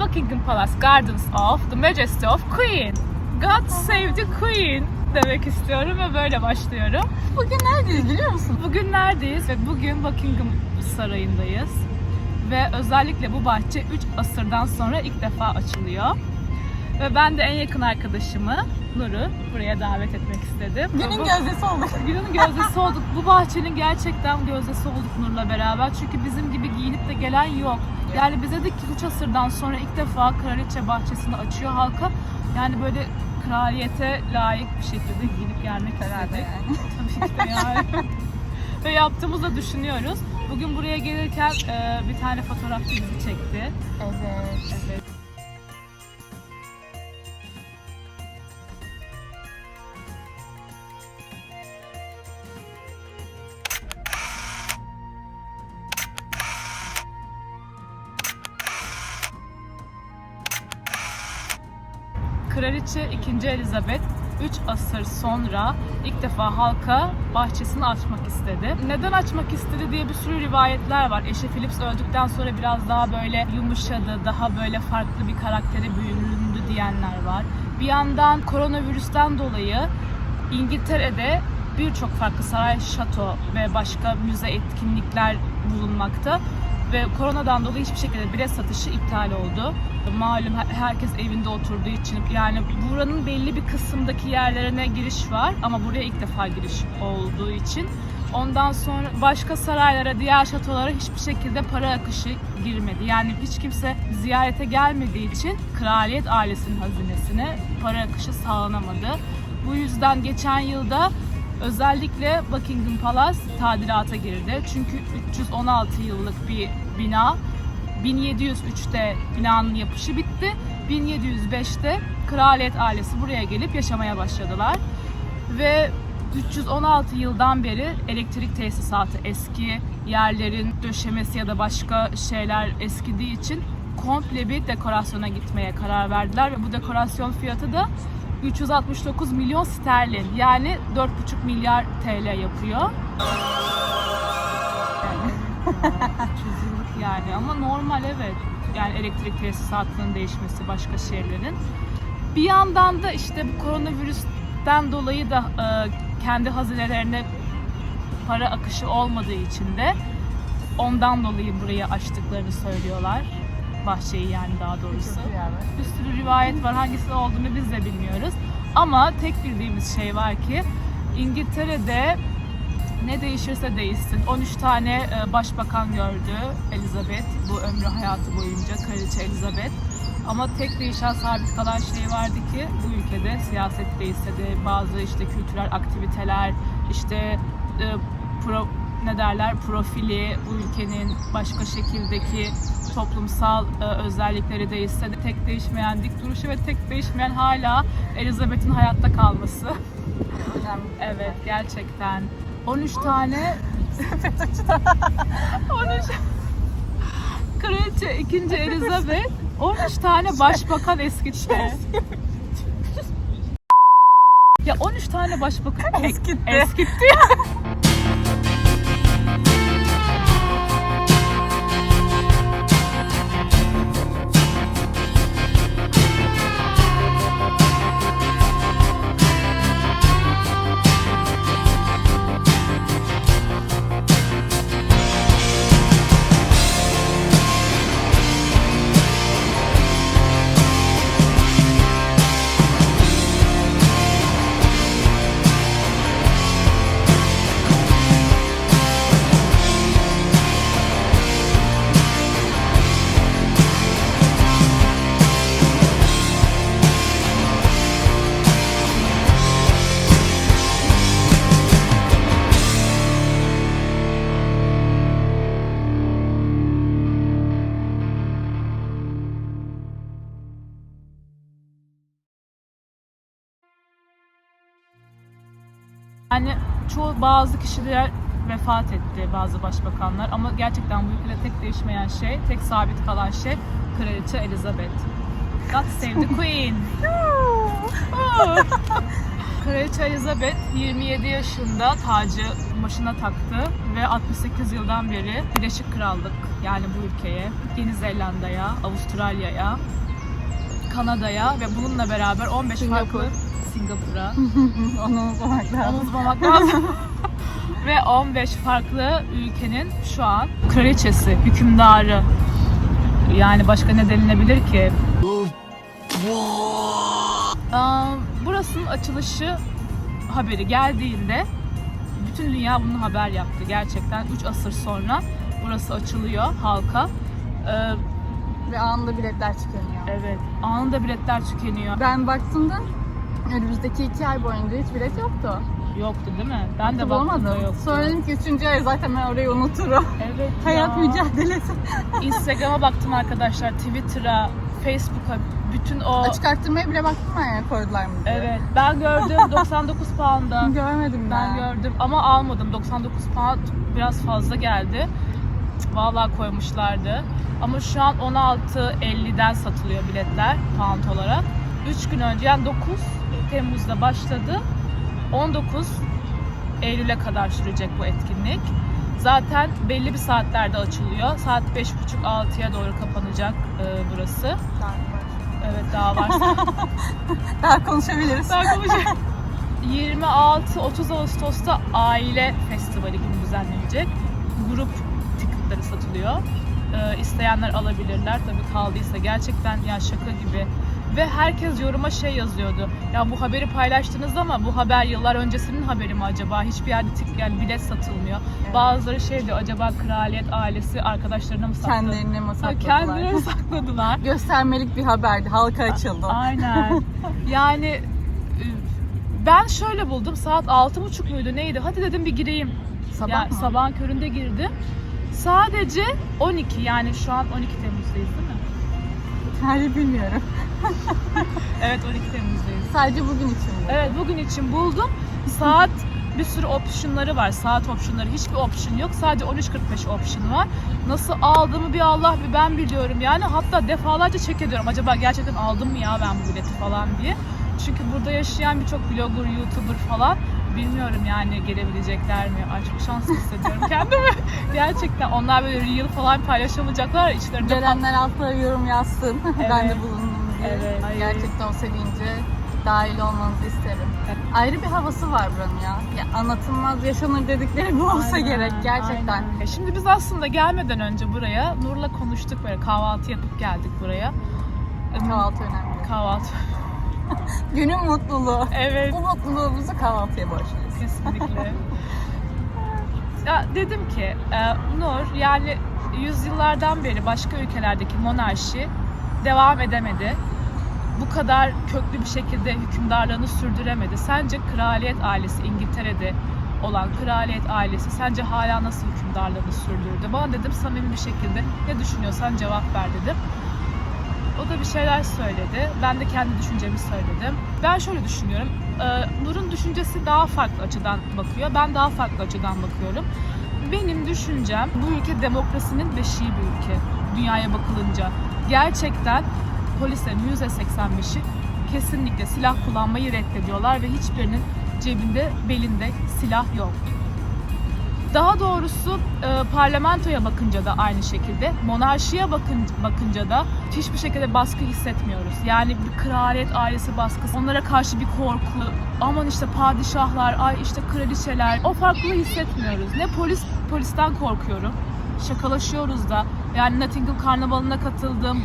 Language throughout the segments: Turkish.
Buckingham Palace Gardens of the Majesty of Queen. God save the Queen demek istiyorum ve böyle başlıyorum. Bugün neredeyiz biliyor musun? Bugün neredeyiz ve bugün Buckingham Sarayı'ndayız. Ve özellikle bu bahçe 3 asırdan sonra ilk defa açılıyor. Ve ben de en yakın arkadaşımı Nur'u buraya davet etmek istedim. Günün Bu- gözdesi olduk. Günün gözdesi olduk. Bu bahçenin gerçekten gözdesi olduk Nur'la beraber. Çünkü bizim gibi giyinip de gelen yok. Yani bize dedik ki 3 asırdan sonra ilk defa kraliçe bahçesini açıyor halka. Yani böyle kraliyete layık bir şekilde giyinip gelmek Herhalde yani. Tabii ki de yani. Ve yaptığımızı düşünüyoruz. Bugün buraya gelirken e, bir tane fotoğrafçı bizi çekti. Evet. Evet. Kraliçe 2. Elizabeth 3 asır sonra ilk defa halka bahçesini açmak istedi. Neden açmak istedi diye bir sürü rivayetler var. Eşi Philips öldükten sonra biraz daha böyle yumuşadı, daha böyle farklı bir karaktere büründü diyenler var. Bir yandan koronavirüsten dolayı İngiltere'de birçok farklı saray, şato ve başka müze etkinlikler bulunmakta ve koronadan dolayı hiçbir şekilde bilet satışı iptal oldu. Malum her- herkes evinde oturduğu için yani buranın belli bir kısımdaki yerlerine giriş var ama buraya ilk defa giriş olduğu için ondan sonra başka saraylara, diğer şatolara hiçbir şekilde para akışı girmedi. Yani hiç kimse ziyarete gelmediği için kraliyet ailesinin hazinesine para akışı sağlanamadı. Bu yüzden geçen yılda özellikle Buckingham Palace tadilata girdi. Çünkü 316 yıllık bir bina. 1703'te binanın yapışı bitti. 1705'te kraliyet ailesi buraya gelip yaşamaya başladılar. Ve 316 yıldan beri elektrik tesisatı eski, yerlerin döşemesi ya da başka şeyler eskidiği için komple bir dekorasyona gitmeye karar verdiler ve bu dekorasyon fiyatı da 369 milyon sterlin yani 4,5 milyar TL yapıyor. Yani ama normal evet. Yani elektrik tesisatının değişmesi başka şeylerin. Bir yandan da işte bu koronavirüsten dolayı da e, kendi hazinelerine para akışı olmadığı için de ondan dolayı burayı açtıklarını söylüyorlar. Bahçeyi yani daha doğrusu. Bir sürü rivayet var. Hangisi olduğunu biz de bilmiyoruz. Ama tek bildiğimiz şey var ki İngiltere'de ne değişirse değişsin. 13 tane e, başbakan gördü Elizabeth bu ömrü hayatı boyunca Kraliçe Elizabeth. Ama tek değişen sabit kalan şey vardı ki bu ülkede siyaset değişse de bazı işte kültürel aktiviteler, işte e, pro, ne derler profili, bu ülkenin başka şekildeki toplumsal e, özellikleri değişse de tek değişmeyen dik duruşu ve tek değişmeyen hala Elizabeth'in hayatta kalması. Önemli. Evet gerçekten. 13 tane 13 Kraliçe 2. Elizabeth 13 tane başbakan eskitti. ya 13 tane başbakan Eskitti. eskitti. Yani çoğu bazı kişiler vefat etti bazı başbakanlar ama gerçekten bu ülkede tek değişmeyen şey, tek sabit kalan şey Kraliçe Elizabeth. God save the Queen. Kraliçe Elizabeth 27 yaşında tacı başına taktı ve 68 yıldan beri Birleşik Krallık yani bu ülkeye, Yeni Zelanda'ya, Avustralya'ya, Kanada'ya ve bununla beraber 15 Singapur. farklı Singapur'a Onu unutmamak lazım. unutmamak lazım. ve 15 farklı ülkenin şu an kraliçesi, hükümdarı yani başka ne denilebilir ki? Burasının açılışı haberi geldiğinde bütün dünya bunu haber yaptı. Gerçekten 3 asır sonra burası açılıyor halka. Ee, Ve anında biletler tükeniyor. evet, anında biletler tükeniyor. Ben baktığımda önümüzdeki iki ay boyunca hiç bilet yoktu. Yoktu değil mi? Ben de Bulamadım. yoktu. Sonra dedim ki üçüncü ay zaten ben orayı unuturum. Evet Hayat ya. mücadelesi. Instagram'a baktım arkadaşlar, Twitter'a, Facebook'a, bütün o... Açık arttırmaya bile baktım ben ya koydular mı diye. Evet, ben gördüm 99 pound'a. Görmedim Ben ben. gördüm ama almadım. 99 pound biraz fazla geldi. Vallahi koymuşlardı. Ama şu an 16.50'den satılıyor biletler pound olarak. 3 gün önce yani 9 Temmuz'da başladı. 19 Eylül'e kadar sürecek bu etkinlik. Zaten belli bir saatlerde açılıyor. Saat 5.30-6'ya doğru kapanacak e, burası. Evet daha var. Daha konuşabiliriz. Daha konuşalım. 26-30 Ağustos'ta aile festivali günü düzenlenecek. Grup ticketları satılıyor. Ee, isteyenler alabilirler tabii kaldıysa. Gerçekten ya şaka gibi. Ve herkes yoruma şey yazıyordu. Ya bu haberi paylaştınız ama bu haber yıllar öncesinin haberi mi acaba? Hiçbir yerde tik yani bilet satılmıyor. Evet. Bazıları şey diyor acaba kraliyet ailesi arkadaşlarına mı sakladı? Kendilerine mi Ha, sakladılar? Kendilerine mi sakladılar? Göstermelik bir haberdi. Halka açıldı. Aynen. yani e, ben şöyle buldum. Saat altı buçuk muydu neydi? Hadi dedim bir gireyim. Sabah Ya, mı? Sabahın köründe girdim. Sadece 12 yani şu an 12 Temmuz'dayız değil mi? Tarihi bilmiyorum. Evet 12 Temmuz'dayız. Sadece bugün için bu. Evet bugün için buldum. Saat bir sürü opsiyonları var. Saat opsiyonları. Hiçbir opsiyon yok. Sadece 13.45 opsiyon var. Nasıl aldığımı bir Allah bir ben biliyorum. Yani hatta defalarca check ediyorum. Acaba gerçekten aldım mı ya ben bu bileti falan diye. Çünkü burada yaşayan birçok blogger, youtuber falan bilmiyorum yani gelebilecekler mi? Ay çok şanslı hissediyorum kendimi. gerçekten onlar böyle reel falan paylaşamayacaklar. ya, içlerinde Gelenler altına yorum yazsın. ben de Evet. Evet. Ay. Gerçekten o sevince dahil olmanızı isterim. Evet. Ayrı bir havası var buranın ya. ya anlatılmaz yaşanır dedikleri bu olsa Aynen, gerek gerçekten. aynen. Şimdi biz aslında gelmeden önce buraya Nur'la konuştuk böyle kahvaltı yapıp geldik buraya. Kahvaltı önemli. Kahvaltı. Günün mutluluğu. Evet. Bu mutluluğumuzu kahvaltıya borçluyuz. Kesinlikle. ya dedim ki e, Nur yani yüzyıllardan beri başka ülkelerdeki monarşi devam edemedi. Bu kadar köklü bir şekilde hükümdarlığını sürdüremedi. Sence kraliyet ailesi İngiltere'de olan kraliyet ailesi sence hala nasıl hükümdarlığını sürdürdü? Bana dedim samimi bir şekilde ne düşünüyorsan cevap ver dedim. O da bir şeyler söyledi. Ben de kendi düşüncemi söyledim. Ben şöyle düşünüyorum. Ee, Nur'un düşüncesi daha farklı açıdan bakıyor. Ben daha farklı açıdan bakıyorum. Benim düşüncem bu ülke demokrasinin beşiği bir ülke. Dünyaya bakılınca. Gerçekten polislerin %85'i kesinlikle silah kullanmayı reddediyorlar ve hiçbirinin cebinde, belinde silah yok. Daha doğrusu e, parlamentoya bakınca da aynı şekilde, monarşiye bakın, bakınca da hiçbir şekilde baskı hissetmiyoruz. Yani bir kraliyet ailesi baskısı, onlara karşı bir korku, aman işte padişahlar, ay işte kraliçeler, o farklılığı hissetmiyoruz. Ne polis polisten korkuyorum, şakalaşıyoruz da. Yani Notting Hill Karnavalı'na katıldım,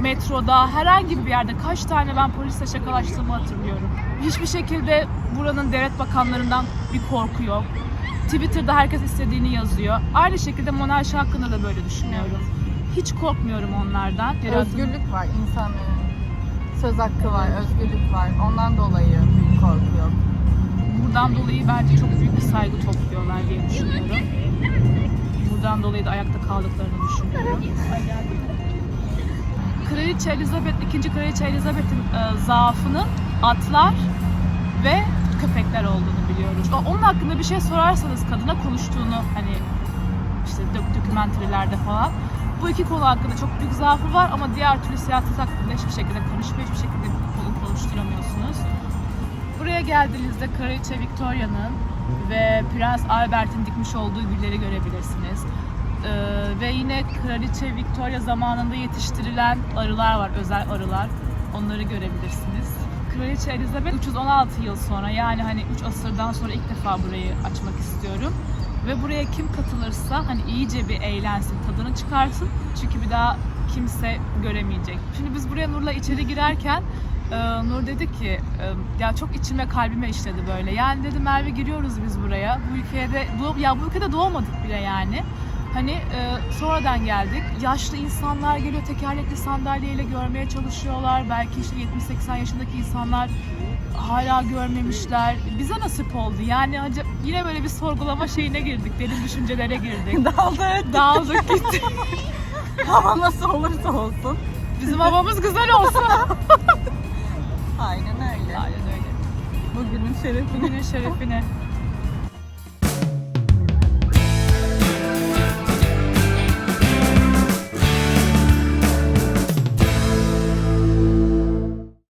metroda, herhangi bir yerde kaç tane ben polisle şakalaştığımı hatırlıyorum. Hiçbir şekilde buranın devlet bakanlarından bir korku yok. Twitter'da herkes istediğini yazıyor. Aynı şekilde monarşi hakkında da böyle düşünüyorum. Hiç korkmuyorum onlardan. Özgürlük var insanların. Söz hakkı var, özgürlük var. Ondan dolayı büyük korku yok. Buradan dolayı bence çok büyük bir saygı topluyorlar diye düşünüyorum. Buradan dolayı da ayakta kaldıklarını düşünüyorum. Kraliçe Elizabeth, 2. Kraliçe Elizabeth'in e, zaafının atlar ve köpekler olduğunu biliyoruz. Onun hakkında bir şey sorarsanız kadına konuştuğunu hani işte dokümenterilerde falan bu iki konu hakkında çok büyük zaafı var ama diğer türlü siyaset hakkında hiçbir şekilde konuşmuyor, hiçbir şekilde konu konuşturamıyorsunuz. Buraya geldiğinizde Kraliçe Victoria'nın ve Prens Albert'in dikmiş olduğu gülleri görebilirsiniz. Ee, ve yine Kraliçe Victoria zamanında yetiştirilen arılar var, özel arılar. Onları görebilirsiniz. Kraliçe Elizabeth 316 yıl sonra yani hani 3 asırdan sonra ilk defa burayı açmak istiyorum. Ve buraya kim katılırsa hani iyice bir eğlensin, tadını çıkarsın. Çünkü bir daha kimse göremeyecek. Şimdi biz buraya Nur'la içeri girerken e, Nur dedi ki e, ya çok içime kalbime işledi böyle. Yani dedi Merve giriyoruz biz buraya. Bu ülkeye de doğ- ya bu ülkede doğmadık bile yani. Hani e, sonradan geldik. Yaşlı insanlar geliyor tekerlekli sandalyeyle görmeye çalışıyorlar. Belki işte 70-80 yaşındaki insanlar hala görmemişler. Bize nasip oldu. Yani acaba yine böyle bir sorgulama şeyine girdik. Derin düşüncelere girdik. Daldı evet. Dağıldık gittik. Hava nasıl olursa olsun. Bizim havamız güzel olsun. Aynen öyle. Aynen öyle. Bugünün şerefi. Bugünün şerefine.